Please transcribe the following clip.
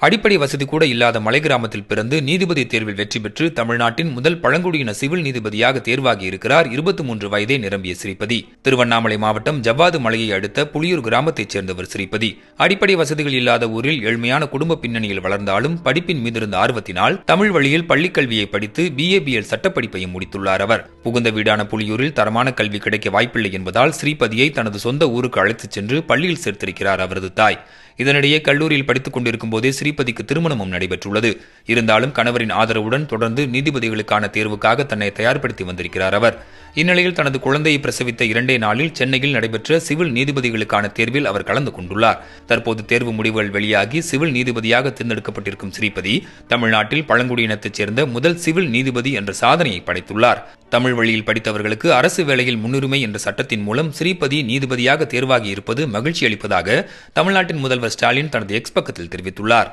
அடிப்படை வசதி கூட இல்லாத மலை கிராமத்தில் பிறந்து நீதிபதி தேர்வில் வெற்றி பெற்று தமிழ்நாட்டின் முதல் பழங்குடியின சிவில் நீதிபதியாக தேர்வாகி இருக்கிறார் இருபத்தி மூன்று வயதே நிரம்பிய ஸ்ரீபதி. திருவண்ணாமலை மாவட்டம் ஜவ்வாது மலையை அடுத்த புளியூர் கிராமத்தைச் சேர்ந்தவர் ஸ்ரீபதி. அடிப்படை வசதிகள் இல்லாத ஊரில் ஏழ்மையான குடும்ப பின்னணியில் வளர்ந்தாலும் படிப்பின் மீதிருந்த ஆர்வத்தினால் தமிழ் வழியில் பள்ளிக் கல்வியை படித்து பிஏபிஎல் சட்டப்படிப்பையும் முடித்துள்ளார் அவர். புகுந்த வீடான புலியூரில் தரமான கல்வி கிடைக்க வாய்ப்பில்லை என்பதால் ஸ்ரீபதியை தனது சொந்த ஊருக்கு அழைத்துச் சென்று பள்ளியில் சேர்த்திருக்கிறார் அவரது தாய். இதனிடையே கல்லூரியில் படித்துக் கொண்டிருக்கும் போதே ஸ்ரீபதிக்கு திருமணமும் நடைபெற்றுள்ளது. இருந்தாலும் கணவரின் ஆதரவுடன் தொடர்ந்து நீதிபதிகளுக்கான தேர்வுக்காக தன்னை தயார்படுத்தி வந்திருக்கிறார் அவர். இந்நிலையில் தனது குழந்தையை பிரசவித்த இரண்டே நாளில் சென்னையில் நடைபெற்ற சிவில் நீதிபதிகளுக்கான தேர்வில் அவர் கலந்து கொண்டுள்ளார். தற்போது தேர்வு முடிவுகள் வெளியாகி சிவில் நீதிபதியாக தேர்ந்தெடுக்கப்பட்டிருக்கும் ஸ்ரீபதி தமிழ்நாட்டில் பழங்குடியினத்தைச் சேர்ந்த முதல் சிவில் நீதிபதி என்ற சாதனையை படைத்துள்ளார். தமிழ் வழியில் படித்தவர்களுக்கு அரசு வேலையில் முன்னுரிமை என்ற சட்டத்தின் மூலம் ஸ்ரீபதி நீதிபதியாக தேர்வாகி இருப்பது மகிழ்ச்சி அளிப்பதாக தமிழ்நாட்டின் முதல்வர் ஸ்டாலின் தனது எக்ஸ் பக்கத்தில் தெரிவித்துள்ளார்